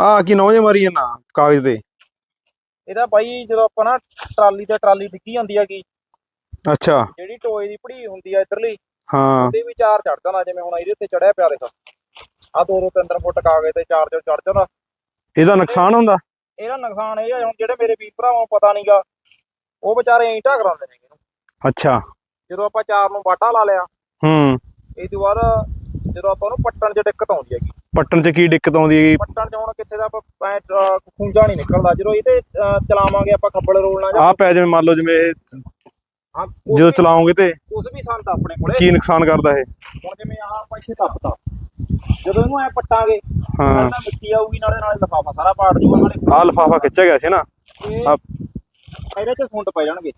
ਆ ਕੀ ਨੌ ਜੇ ਮਾਰੀ ਨਾ ਕਾਗਜ਼ ਤੇ? ਇਹਦਾ ਬਾਈ ਜਦੋਂ ਆਪਾਂ ਨਾ ਟਰਾਲੀ ਤੇ ਟਰਾਲੀ ਡਿੱਗੀ ਜਾਂਦੀ ਹੈਗੀ ਅੱਛਾ। ਜਿਹੜੀ ਟੋਏ ਦੀ ਪੜੀ ਹੁੰਦੀ ਆ ਇਧਰਲੀ ਹਾਂ। ਉਹਦੇ ਵੀ ਚਾਰ ਚੜ ਜਾਂਦਾ ਜਿਵੇਂ ਹੁਣ ਇਹਦੇ ਉੱਤੇ ਚੜਿਆ ਪਿਆ ਦੇਖ। ਆ ਦੋ ਦੋ ਤਿੰਨ ਤਿੰਨ ਫੁੱਟ ਕਾਗਜ਼ ਤੇ ਚਾਰ ਚੜ ਜਾਂਦਾ। ਇਹਦਾ ਨੁਕਸਾਨ ਹੁੰਦਾ? ਇਹਦਾ ਨੁਕਸਾਨ ਇਹ ਆ ਹੁਣ ਜਿਹੜੇ ਮੇਰੇ ਵੀਰ ਭਰਾਵਾਂ ਨੂੰ ਪਤਾ ਨਹੀਂਗਾ ਉਹ ਵਿਚਾਰੇ ਐਂ ਢਾ ਕਰਾਉਂਦੇ ਨੇ ਇਹਨੂੰ। ਅੱਛਾ। ਜਦੋਂ ਆਪਾਂ ਚਾਰ ਨੂੰ ਵਾਟਾ ਲਾ ਲਿਆ ਹੂੰ। ਇਹ ਤੋਂ ਬਾਅਦ ਜਦੋਂ ਆਪਾਂ ਉਹਨੂੰ ਪੱਟਣ 'ਚ ਦਿੱਕਤ ਆਉਂਦੀ ਹੈਗੀ। ਪੱਟਣ ਚ ਕੀ ਦਿੱਕਤ ਆਉਂਦੀ ਹੈਗੀ? ਪੱਟਣ 'ਚ ਹੁਣ ਖੂੰਜਾ ਨਹੀਂ ਨਿਕਲਦਾ। ਜਦੋਂ ਇਹਦੇ ਚਲਾਵਾਂਗੇ ਆਪਾਂ ਖੱਬਲ ਰੋਲਣਾ ਜਾਂ ਆ ਪੈ ਜਿਵੇਂ ਮੰਨ ਲਓ ਜਿਵੇਂ ਇਹ ਜਦੋਂ ਚਲਾਓਗੇ ਤੇ ਉਸ ਵੀ ਆ ਆਪਣੇ ਕੋਲੇ। ਕੀ ਨੁਕਸਾਨ ਕਰਦਾ ਇਹ? ਹੁਣ ਜਿਵੇਂ ਆਹ ਆਪਾਂ ਇੱਥੇ ਟੱਪਤਾ ਜਦੋਂ ਇਹਨੂੰ ਐ ਪੱਟਾਂਗੇ ਹਾਂ। ਨਾਲੇ ਤਾਂ ਮਿੱਟੀ ਆਊਗੀ ਨਾਲੇ ਨਾਲੇ ਲਫਾਫਾ ਸਾਰਾ ਪਾੜ ਜੂਗਾ ਨਾਲੇ ਆ ਲਫਾਫਾ ਖਿੱਚਿਆ ਗਿਆ ਸੀ ਨਾ। ਆ- ਇਹਦੇ 'ਚ ਸੁੰਡ ਪੈ ਜਾਣਗੇ।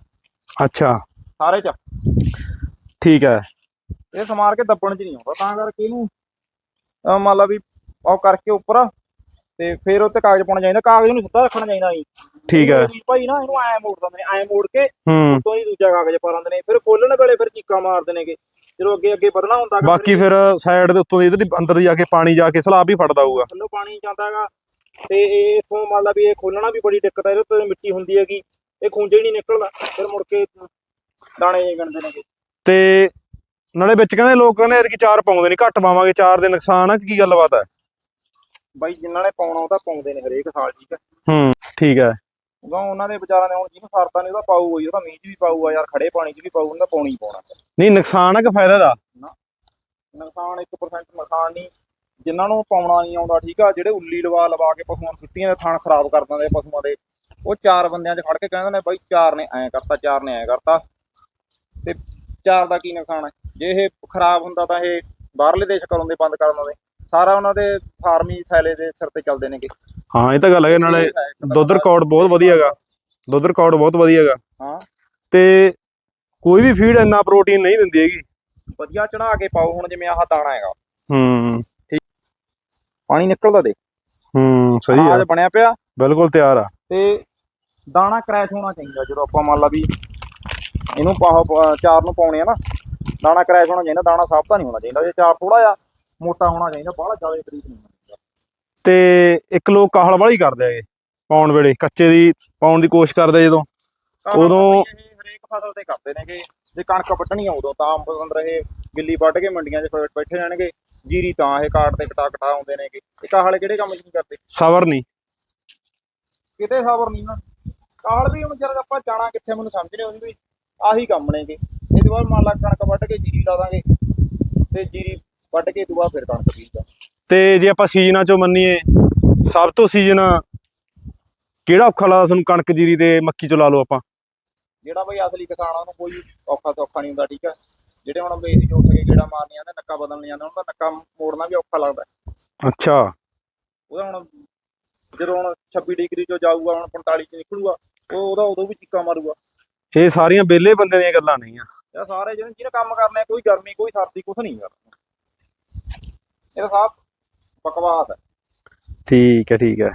ਅੱਛਾ। ਸਾਰੇ 'ਚ। ਠੀਕ ਹੈ। ਇਹ ਸਮਾਰ ਕੇ ਦੱਬਣ 'ਚ ਨਹੀਂ ਆਉਂਦਾ ਤਾਂ ਕਰਕੇ ਇਹਨੂੰ ਮੰਨ ਲਾ ਵੀ ਉਹ ਕਰਕੇ ਉੱਪਰ ਤੇ ਫਿਰ ਉੱਤੇ ਕਾਗਜ਼ ਪਾਉਣਾ ਚਾਹੀਦਾ ਕਾਗਜ਼ ਨੂੰ ਸਿੱਧਾ ਰੱਖਣਾ ਚਾਹੀਦਾ ਨਹੀਂ ਠੀਕ ਹੈ। ਭਾਈ ਨਾ ਇਹਨੂੰ ਐ ਮੋੜ ਦਿੰਦੇ ਨੇ ਐ ਮੋੜ ਕੇ ਹੂੰ। ਹੀ ਦੂਜਾ ਕਾਗਜ਼ ਪਾ ਲੈਂਦੇ ਨੇ ਫਿਰ ਖੋਲਣ ਵੇਲੇ ਫਿਰ ਚੀਕਾਂ ਮਾਰਦੇ ਨੇਗੇ। ਜਦੋਂ ਅੱਗੇ ਅੱਗੇ ਵਧਣਾ ਹੁੰਦਾ ਬਾਕੀ ਫਿਰ ਸਾਈਡ ਦੇ ਉੱਤੋਂ ਦੀ ਇਧਰ ਅੰਦਰ ਜਾ ਕੇ ਪਾਣੀ ਜਾ ਕੇ ਸਲਾਬ ਹੀ ਫੜਦਾ ਹੋਊਗਾ। ਥੱਲੋਂ ਪਾਣੀ ਜਾਂਦਾ ਹੈਗਾ ਤੇ ਇਹ ਇਥੋਂ ਮੰਨ ਲਾ ਵੀ ਇਹ ਖੋਲਣਾ ਵੀ ਬੜੀ ਦਿੱਕਤ ਹੈ ਇਹਦੇ ਉੱਤੇ ਮਿੱਟੀ ਹੁੰਦੀ ਹੈਗੀ ਇਹ ਹੀ ਨਹੀਂ ਨਿਕਲਦਾ ਫਿਰ ਮੁੜ ਕੇ ਦਾਣੇ ਜੇ ਗਣਦੇ ਨੇਗੇ। ਤੇ ਨਾਲੇ ਵਿੱਚ ਕਹਿੰਦੇ ਲੋਕ ਕਹਿੰਦੇ ਐਤਕੀ ਚਾਰ ਪਾਉਂਦੇ ਨਹੀਂ ਘੱਟ ਪਾਵਾਂਗੇ ਚਾਰ ਦੇ ਨੁਕਸਾਨ ਆ ਕਿ ਕੀ ਗੱਲਬਾਤ ਹੈ? ਬਾਈ ਜਿਨ੍ਹਾਂ ਨੇ ਪਾਉਣਾ ਉਹ ਤਾਂ ਪਾਉਂਦੇ ਨੇ ਹਰੇਕ ਸਾਲ ਠੀਕ ਹੈ। ਹੂੰ ਠੀਕ ਹੈ। ਉਦੋਂ ਉਹਨਾਂ ਦੇ ਵਿਚਾਰਾਂ ਨੇ ਹੁਣ ਜਿਹਨੂੰ ਸਰਦਾ ਨਹੀਂ ਉਹਦਾ ਪਾਊਗਾ ਹੀ ਉਹਦਾ ਮੀਂਹ 'ਚ ਵੀ ਪਾਊਗਾ ਯਾਰ ਖੜੇ ਪਾਣੀ 'ਚ ਵੀ ਪਾਊ ਉਹਦਾ ਪਾਉਣੀ ਹੀ ਪਾਉਣਾ। ਨਹੀਂ ਨੁਕਸਾਨ ਆ ਕਿ ਫਾਇਦਾ ਦਾ? ਨੁਕਸਾਨ 1% ਨੁਕਸਾਨ ਨਹੀਂ ਜਿਨ੍ਹਾਂ ਨੂੰ ਪਾਉਣਾ ਨਹੀਂ ਆਉਂਦਾ ਠੀਕ ਆ ਜਿਹੜੇ ਉੱਲੀ ਲਵਾ ਲਵਾ ਕੇ ਪਸ਼ੂਆਂ ਨੂੰ ਸੁੱਟੀਆਂ ਦੇ ਥਣ ਖਰਾਬ ਕਰ ਦਿੰਦੇ ਪਸ਼ੂਆਂ ਦੇ ਉਹ ਚਾਰ ਬੰਦਿਆਂ 'ਚ ਖੜ ਕੇ ਕਹਿੰਦੇ ਨੇ ਬਾਈ ਚਾਰ ਨੇ ਐਂ ਕਰਤਾ ਚਾਰ ਨੇ ਐਂ ਕਰਤਾ। ਤੇ ਚਾਰ ਦਾ ਕੀ ਨੁਕਸਾਨ ਹੈ? ਜੇ ਇਹ ਖਰਾਬ ਹੁੰਦਾ ਤਾਂ ਇਹ ਬਾਹਰਲੇ ਦੇਸ਼ ਘਰੋਂ ਦੇ ਬੰਦ ਕਰ ਦਿੰਦੇ। ਸਾਰਾ ਉਹਨਾਂ ਦੇ ਫਾਰਮੀ ਥੈਲੇ ਦੇ ਸਿਰ ਤੇ ਚੱਲਦੇ ਨੇਗੇ। ਹਾਂ ਇਹ ਤਾਂ ਗੱਲ ਹੈ ਨਾਲੇ ਦੁੱਧ ਰਿਕਾਰਡ ਬਹੁਤ ਵਧੀਆ ਹੈਗਾ ਦੁੱਧ ਰਿਕਾਰਡ ਬਹੁਤ ਵਧੀਆ ਹੈਗਾ ਹਾਂ। ਤੇ ਕੋਈ ਵੀ ਫੀਡ ਇੰਨਾ ਪ੍ਰੋਟੀਨ ਨਹੀਂ ਦਿੰਦੀ ਹੈਗੀ। ਵਧੀਆ ਚੜਾ ਕੇ ਪਾਓ ਹੁਣ ਜਿਵੇਂ ਆਹ ਦਾਣਾ ਹੈਗਾ। ਹੂੰ। ਪਾਣੀ ਨਿਕਲਦਾ ਦੇ। ਹੂੰ ਸਹੀ ਹੈ ਅਨਾਜ ਬਣਿਆ ਪਿਆ। ਬਿਲਕੁਲ ਤਿਆਰ ਆ। ਤੇ ਦਾਣਾ ਕ੍ਰੈਸ਼ ਹੋਣਾ ਚਾਹੀਦਾ ਜਦੋਂ ਆਪਾਂ ਮੰਨ ਲਾ ਵੀ ਇਹਨੂੰ ਪਾਹ ਚਾਰ ਨੂੰ ਪਾਉਣੇ ਆ ਨਾ ਦਾਣਾ ਕ੍ਰੈਸ਼ ਹੋਣਾ ਚਾਹੀਦਾ ਦਾਣਾ ਸਾਫ਼ ਤਾਂ ਨਹੀਂ ਹੋਣਾ ਚਾਹੀਦਾ। ਜੇ ਚਾਰ ਥੋੜਾ ਜਿਹਾ ਮੋਟਾ ਹੋਣਾ ਚਾਹੀਦਾ ਬਾਹਲਾ ਜ਼ਿਆਦਾ ਤਰੀਕ ਨਹੀਂ ਹੋਣਾ ਤੇ ਇੱਕ ਲੋਕ ਕਾਹਲ ਵਾਲੀ ਕਰਦੇ ਹੈਗੇ ਪਾਉਣ ਵੇਲੇ ਕੱਚੇ ਦੀ ਪਾਉਣ ਦੀ ਕੋਸ਼ਿਸ਼ ਕਰਦੇ ਜਦੋਂ। ਉਦੋਂ- ਤਾਂ ਬਈ ਇਹ ਹਰੇਕ ਫਸਲ ਤੇ ਕਰਦੇ ਨੇਗੇ ਜੇ ਕਣਕ ਵੱਢਣੀ ਆ ਉਦੋਂ ਤਾਂ ਅੰਦਰ ਇਹ ਗਿੱਲੀ ਵੱਢ ਕੇ ਮੰਡੀਆਂ 'ਚ ਫਿਰ ਬੈਠੇ ਰਹਿਣਗੇ ਜੀਰੀ ਤਾਂ ਇਹ ਕਾਟ ਤੇ ਕਟਾ ਕਟਾ ਆਉਂਦੇ ਨੇਗੇ। ਇਹ ਕਾਹਲ ਕਿਹੜੇ ਕੰਮ 'ਚ ਨਹੀਂ ਕਰਦੇ? ਸਬਰ ਨਹੀਂ। ਕਿਤੇ ਸਬਰ ਨਹੀਂ ਨਾ। ਕਾਹਲ ਵੀ ਹੁਣ ਜਦ ਆਪਾਂ ਜਾਣਾ ਕਿੱਥੇ ਮੈਨੂੰ ਸਮਝ ਨਹੀਂ ਆਉਂਦੀ ਵੀ ਆਹੀ ਕੰਮ ਨੇਗੇ। ਇਹਦੇ ਬਾਅਦ ਮੰਨ ਲਾ ਕਣਕ ਵੱਢ ਕੇ ਜੀਰੀ ਲਾ ਦਾਂਗੇ ਤੇ ਜੀਰੀ ਵੱਢ ਕੇ ਦੁਬਾਰਾ ਫਿਰ ਕਣਕ ਬੀਜਦਾ। ਤੇ ਜੇ ਆਪਾਂ ਸੀਜ਼ਨਾਂ ਚੋਂ ਮੰਨੀਏ ਸਭ ਤੋਂ ਸੀਜ਼ਨ ਕਿਹੜਾ ਔਖਾ ਲੱਗਦਾ ਤੁਹਾਨੂੰ ਕਣਕ ਜੀਰੀ ਤੇ ਮੱਕੀ ਚੋਂ ਲਾ ਲਓ ਆਪਾਂ? ਜਿਹੜਾ ਬਈ ਅਸਲੀ ਕਿਸਾਨ ਆ ਉਹਨੂੰ ਕੋਈ ਔਖਾ ਸੌਖਾ ਨਹੀਂ ਹੁੰਦਾ ਠੀਕ ਹੈ ਜਿਹੜੇ ਹੁਣ ਬੇਸੀ ਜੋ ਉੱਠ ਕੇ ਜਿਹੜਾ ਮਾਰਨੀ ਆਂਦੇ ਨੱਕਾ ਬਦਲਣ ਜਾਂਦਾ ਉਹਨਾਂ ਦਾ ਨੱਕਾ ਮੋੜਨਾ ਵੀ ਔਖਾ ਲੱਗਦਾ। ਅੱਛਾ। ਉਹਦਾ ਹੁਣ ਜਦੋਂ ਹੁਣ 26 ਡਿਗਰੀ ਚੋਂ ਜਾਊਗਾ ਹੁਣ 45 ਚ ਨਿਕਲੂਗਾ ਉਹ ਉਹਦਾ ਉਦੋਂ ਵੀ ਚੀਕਾ ਮਾਰੂਗਾ। ਇਹ ਸਾਰੀਆਂ ਬੇਲੇ ਬੰਦੇ ਦੀਆਂ ਗੱਲਾਂ ਨਹੀਂ ਆ। ਇਹ ਸਾਰੇ ਜਿਹਨੇ ਜਿਹਨੇ ਕੰਮ ਕਰਨੇ ਆ, ਕੋਈ ਗਰਮੀ ਕੋਈ ਸਰਦੀ ਕੁਝ ਨਹੀਂ ਕਰਨਾ ਇਹ ਤਾਂ ਸਭ ਬਕਵਾਸ ਹੈ। ਠੀਕ ਹੈ ਠੀਕ ਹੈ।